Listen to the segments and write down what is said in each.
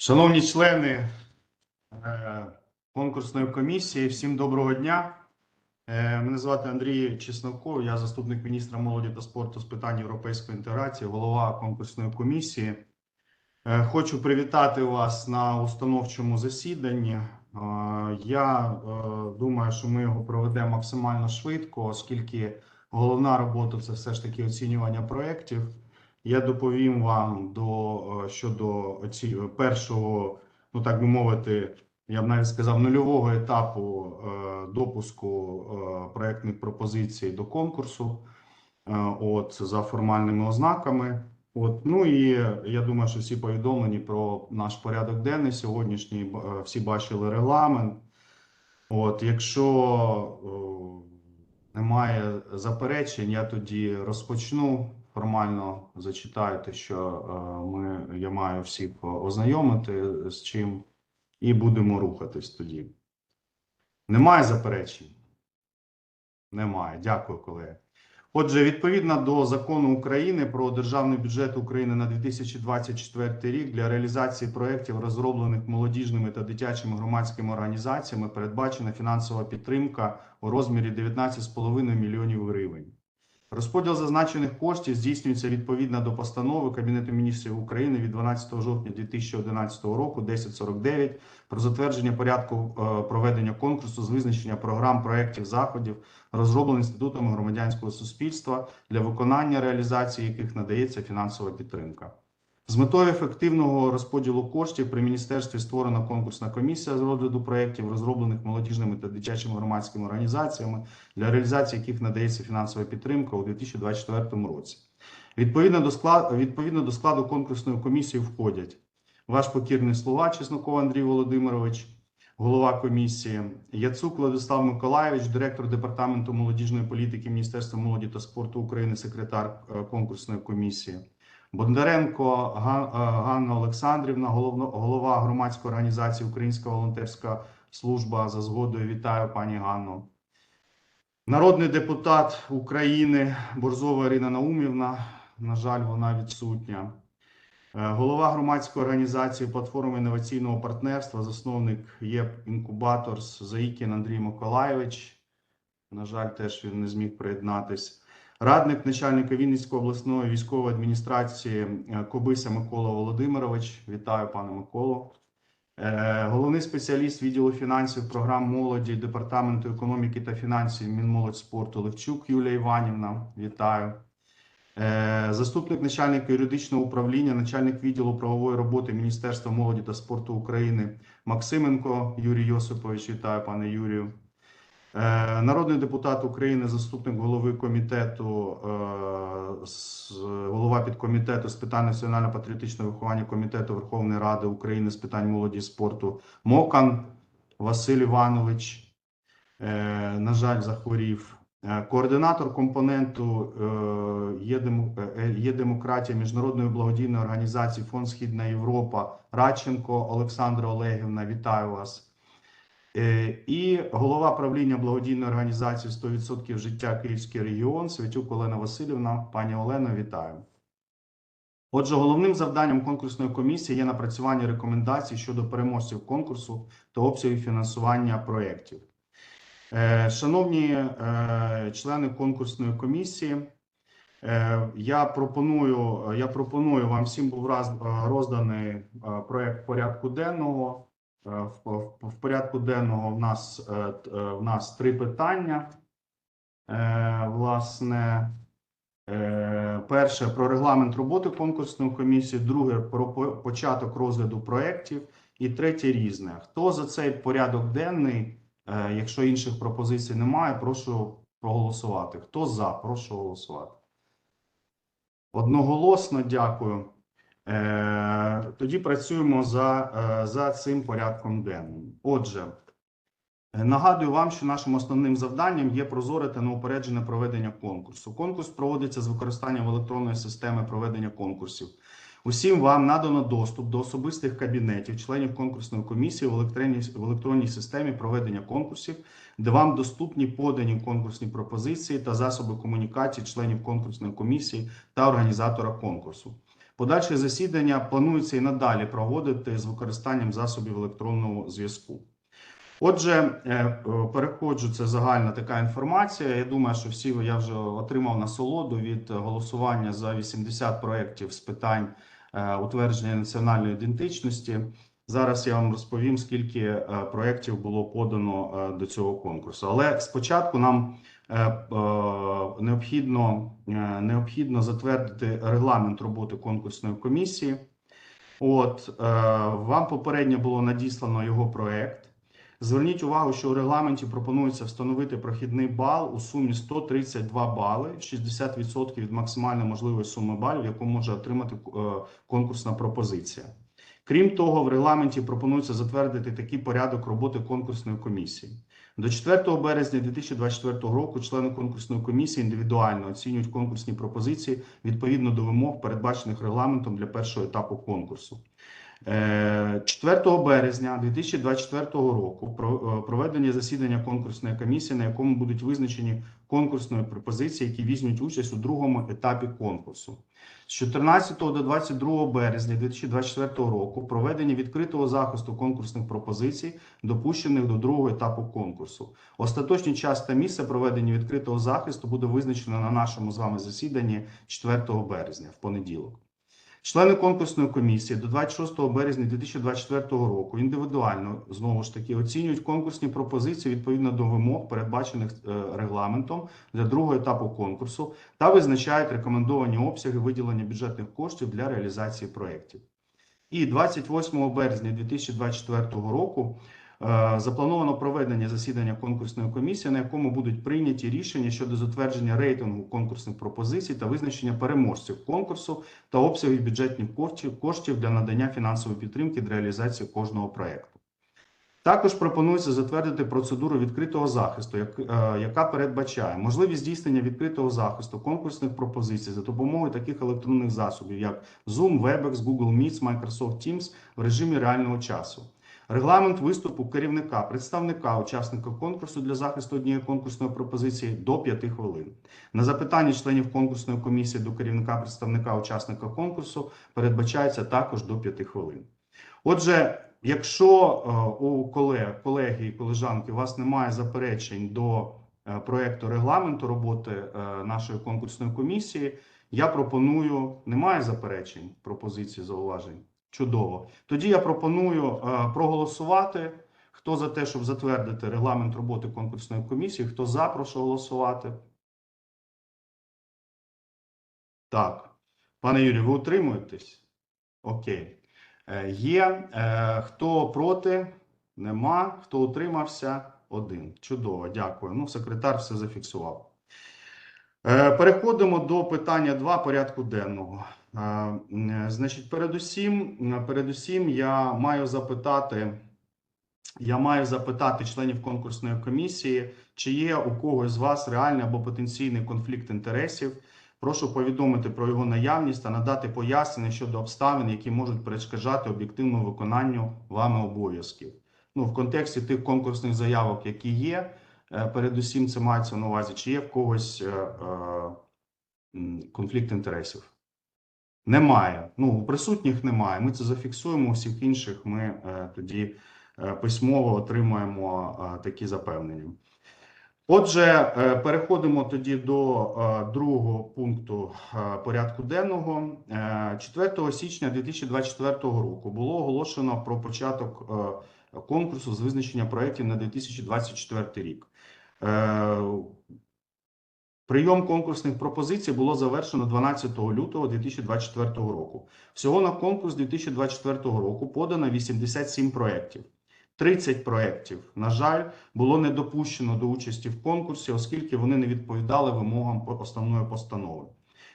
Шановні члени е, конкурсної комісії, всім доброго дня. Е, Мене звати Андрій Чесноков, я заступник міністра молоді та спорту з питань європейської інтеграції, голова конкурсної комісії. Е, Хочу привітати вас на установчому засіданні. Я думаю, що ми його проведемо максимально швидко, оскільки головна робота це все ж таки оцінювання проєктів. Я доповім вам до е, щодо оці першого, ну так би мовити, я б навіть сказав, нульового етапу е, допуску е, проектних пропозицій до конкурсу. е, От за формальними ознаками. От ну і я думаю, що всі повідомлені про наш порядок денний сьогоднішній. е, Всі бачили регламент. От, якщо е, немає заперечень, я тоді розпочну формально зачитайте, що е, ми, я маю всіх ознайомити з чим, і будемо рухатись тоді. Немає заперечень? Немає. Дякую, колеги. Отже, відповідно до закону України про державний бюджет України на 2024 рік для реалізації проєктів, розроблених молодіжними та дитячими громадськими організаціями, передбачена фінансова підтримка у розмірі 19,5 мільйонів гривень. Розподіл зазначених коштів здійснюється відповідно до постанови Кабінету міністрів України від 12 жовтня 2011 року 1049 про затвердження порядку е, проведення конкурсу з визначення програм, проєктів, заходів, розроблених інститутами громадянського суспільства для виконання реалізації яких надається фінансова підтримка. З метою ефективного розподілу коштів при міністерстві створена конкурсна комісія з розгляду проєктів, розроблених молодіжними та дитячими громадськими організаціями, для реалізації яких надається фінансова підтримка у 2024 році. Відповідно до складу, відповідно до складу конкурсної комісії входять ваш покірний слова Чесноков Андрій Володимирович, голова комісії, Яцук Владислав Миколаєвич, директор департаменту молодіжної політики Міністерства молоді та спорту України, секретар е, конкурсної комісії. Бондаренко е, Ганна Олександрівна, голова громадської організації Українська волонтерська служба за згодою. Вітаю, пані Ганно. Народний депутат України Борзова Ірина Наумівна. На жаль, вона відсутня. Е, Голова громадської організації платформи інноваційного партнерства, засновник ЄП Інкубаторс Заїкін Андрій Миколайович. На жаль, теж він не зміг приєднатись. Радник начальника Вінницької обласної військової адміністрації е, Кобися Микола Володимирович. Вітаю, пане Миколо. Е, Головний спеціаліст відділу фінансів програм молоді департаменту економіки та фінансів Мінмолодь спорту Левчук Юлія Іванівна. Вітаю. Е, Заступник начальника юридичного управління, начальник відділу правової роботи Міністерства молоді та спорту України Максименко Юрій Йосипович. Вітаю, пане Юрію. Е, Народний депутат України, заступник голови комітету, е, голова підкомітету з питань національно-патріотичного виховання комітету Верховної Ради України з питань молоді і спорту Мокан Василь Іванович. Е, На жаль, захворів. Координатор компоненту є демократія міжнародної благодійної організації Фонд Східна Європа Радченко Олександра Олегівна. Вітаю вас. Е, І голова правління благодійної організації 100% життя Київський регіон Святюк Олена Васильівна. Пані Олено, вітаю. Отже, головним завданням конкурсної комісії є напрацювання рекомендацій щодо переможців конкурсу та обсягів фінансування проєктів. Е, Шановні е, члени конкурсної комісії, я пропоную, я пропоную вам всім був розданий проєкт порядку денного. Е, В, порядку денного в нас, е, е, в нас три питання. Власне, перше про регламент роботи конкурсної комісії, друге про початок розгляду проєктів і третє різне. Хто за цей порядок денний? Якщо інших пропозицій немає, прошу проголосувати. Хто за? Прошу голосувати. Одноголосно дякую. Е, Тоді працюємо за, е, за цим порядком денним. Отже, е, нагадую вам, що нашим основним завданням є прозоре та неупереджене проведення конкурсу. Конкурс проводиться з використанням електронної системи проведення конкурсів. Усім вам надано доступ до особистих кабінетів членів конкурсної комісії в електронній, в електронній системі проведення конкурсів, де вам доступні подані конкурсні пропозиції та засоби комунікації членів конкурсної комісії та організатора конкурсу. Подальші засідання планується і надалі проводити з використанням засобів електронного зв'язку. Отже, е, е, переходжу, це загальна така інформація. Я думаю, що всі я вже отримав насолоду від голосування за 80 проєктів з питань е, утвердження національної ідентичності. Зараз я вам розповім, скільки проєктів було подано до цього конкурсу. Але спочатку нам необхідно, е, необхідно затвердити регламент роботи конкурсної комісії. От е, вам попередньо було надіслано його проект. Зверніть увагу, що у регламенті пропонується встановити прохідний бал у сумі 132 бали, 60% від максимально можливої суми балів, яку може отримати е, конкурсна пропозиція. Крім того, в регламенті пропонується затвердити такий порядок роботи конкурсної комісії. До 4 березня 2024 року члени конкурсної комісії індивідуально оцінюють конкурсні пропозиції відповідно до вимог, передбачених регламентом для першого етапу конкурсу. Е, 4 березня 2024 року е, проведення засідання конкурсної комісії, на якому будуть визначені конкурсної пропозиції, які візьмуть участь у другому етапі конкурсу. З 14 до 22 березня 2024 року проведення відкритого захисту конкурсних пропозицій, допущених до другого етапу конкурсу. Остаточний час та місце проведення відкритого захисту буде визначено на нашому з вами засіданні 4 березня в понеділок. Члени конкурсної комісії до 26 березня 2024 року індивідуально знову ж таки оцінюють конкурсні пропозиції відповідно до вимог, передбачених е, регламентом для другого етапу конкурсу, та визначають рекомендовані обсяги виділення бюджетних коштів для реалізації проєктів. І 28 березня 2024 року заплановано проведення засідання конкурсної комісії, на якому будуть прийняті рішення щодо затвердження рейтингу конкурсних пропозицій та визначення переможців конкурсу та обсягів бюджетних коштів, для надання фінансової підтримки для реалізації кожного проекту. Також пропонується затвердити процедуру відкритого захисту, е, яка передбачає можливість здійснення відкритого захисту конкурсних пропозицій за допомогою таких електронних засобів, як Zoom, Webex, Google Meet, Microsoft Teams в режимі реального часу. Регламент виступу керівника, представника, учасника конкурсу для захисту однієї конкурсної пропозиції до 5 хвилин. На запитання членів конкурсної комісії до керівника, представника, учасника конкурсу передбачається також до 5 хвилин. Отже, якщо е, у колег, колеги і колежанки у вас немає заперечень до е, проекту регламенту роботи е, нашої конкурсної комісії, я пропоную, немає заперечень, пропозицій, зауважень. Чудово. Тоді я пропоную е, проголосувати. Хто за те, щоб затвердити регламент роботи конкурсної комісії? Хто за, прошу голосувати. Так. Пане Юрію, ви утримуєтесь? Окей. Е, Є. Е, Хто проти? Нема. Хто утримався? Один. Чудово, дякую. Ну, секретар все зафіксував. Е, Переходимо до питання 2 порядку денного. Значить, передусім, передусім я маю запитати, я маю запитати членів конкурсної комісії, чи є у когось з вас реальний або потенційний конфлікт інтересів. Прошу повідомити про його наявність та надати пояснення щодо обставин, які можуть перешкоджати об'єктивному виконанню вами обов'язків. Ну, в контексті тих конкурсних заявок, які є, е, передусім це мається на увазі, чи є в когось е, е, конфлікт інтересів. Немає. Ну, у присутніх немає. Ми це зафіксуємо. У всіх інших ми е, тоді е, письмово отримуємо е, такі запевнення. Отже, е, переходимо тоді до е, другого пункту е, порядку денного. Е, 4 січня 2024 року було оголошено про початок е, конкурсу з визначення проєктів на 2024 рік. Е, Прийом конкурсних пропозицій було завершено 12 лютого 2024 року. Всього на конкурс 2024 року подано 87 проєктів. 30 проєктів, на жаль, було не допущено до участі в конкурсі, оскільки вони не відповідали вимогам основної постанови.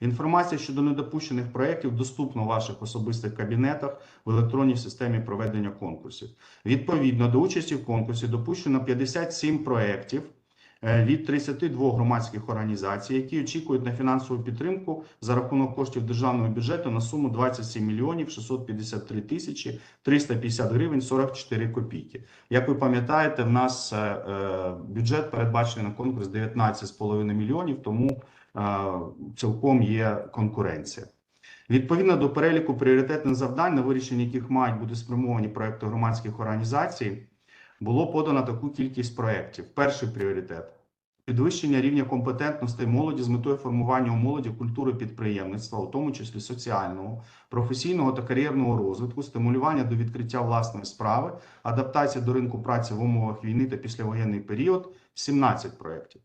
Інформація щодо недопущених проєктів доступна у ваших особистих кабінетах в електронній системі проведення конкурсів. Відповідно до участі в конкурсі допущено 57 проєктів від 32 громадських організацій, які очікують на фінансову підтримку за рахунок коштів державного бюджету на суму 27 мільйонів 653 тисячі 350 гривень 44 копійки. Як ви пам'ятаєте, в нас е, е, бюджет передбачений на конкурс 19,5 мільйонів, тому е, цілком є конкуренція. Відповідно до переліку пріоритетних завдань, на вирішення яких мають бути спрямовані проекти громадських організацій, було подано таку кількість проєктів. Перший пріоритет підвищення рівня компетентності молоді з метою формування у молоді культури підприємництва, у тому числі соціального, професійного та кар'єрного розвитку, стимулювання до відкриття власної справи, адаптація до ринку праці в умовах війни та післявоєнний період 17 проєктів.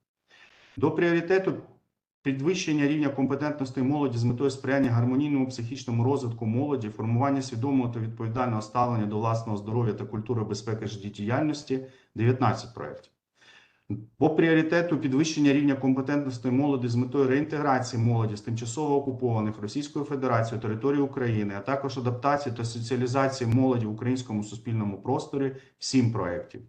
До пріоритету підвищення рівня компетентності молоді з метою сприяння гармонійному психічному розвитку молоді, формування свідомого та відповідального ставлення до власного здоров'я та культури безпеки життєдіяльності 19 проєктів. По пріоритету підвищення рівня компетентності молоді з метою реінтеграції молоді з тимчасово окупованих Російською Федерацією територій України, а також адаптації та соціалізації молоді в українському суспільному просторі 7 проєктів.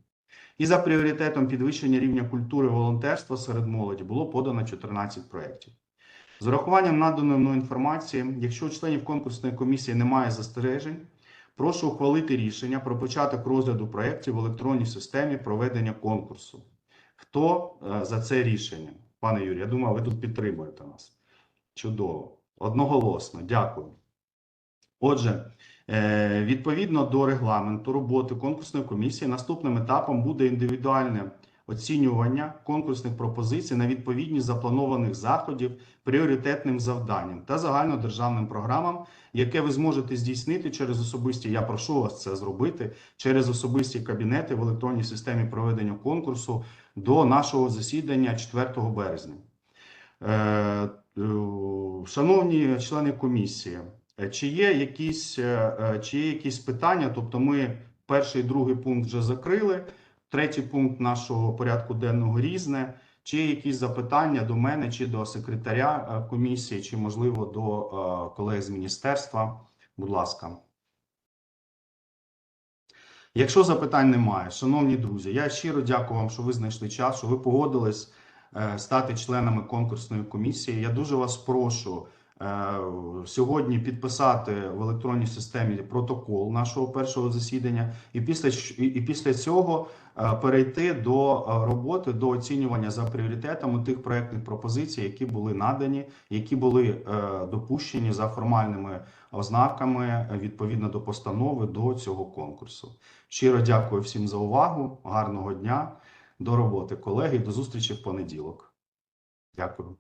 І за пріоритетом підвищення рівня культури волонтерства серед молоді було подано 14 проєктів. З урахуванням наданої мною інформації, якщо у членів конкурсної комісії немає застережень, прошу ухвалити рішення про початок розгляду проєктів в електронній системі проведення конкурсу. Хто е, за це рішення? Пане Юрію, я думаю, ви тут підтримуєте нас. Чудово. Одноголосно. Дякую. Отже, відповідно до регламенту роботи конкурсної комісії, наступним етапом буде індивідуальне оцінювання конкурсних пропозицій на відповідність запланованих заходів пріоритетним завданням та загальнодержавним програмам, яке ви зможете здійснити через особисті. Я прошу вас це зробити через особисті кабінети в електронній системі проведення конкурсу до нашого засідання 4 березня. Е, е, Шановні члени комісії, е, чи є якісь, е, е, чи є якісь питання? Тобто, ми перший і другий пункт вже закрили. Третій пункт нашого порядку денного різне. Чи є якісь запитання до мене, чи до секретаря е, комісії, чи можливо до е, колег з міністерства? Будь ласка. Якщо запитань немає, шановні друзі, я щиро дякую вам, що ви знайшли час, що ви погодились е, стати членами конкурсної комісії. Я дуже вас прошу е, сьогодні підписати в електронній системі протокол нашого першого засідання, і після і- після цього е, перейти до е, роботи до оцінювання за пріоритетами тих проектних пропозицій, які були надані, які були е, допущені за формальними ознаками е, відповідно до постанови до цього конкурсу. Щиро дякую всім за увагу. Гарного дня, до роботи, колеги. До зустрічі в понеділок. Дякую.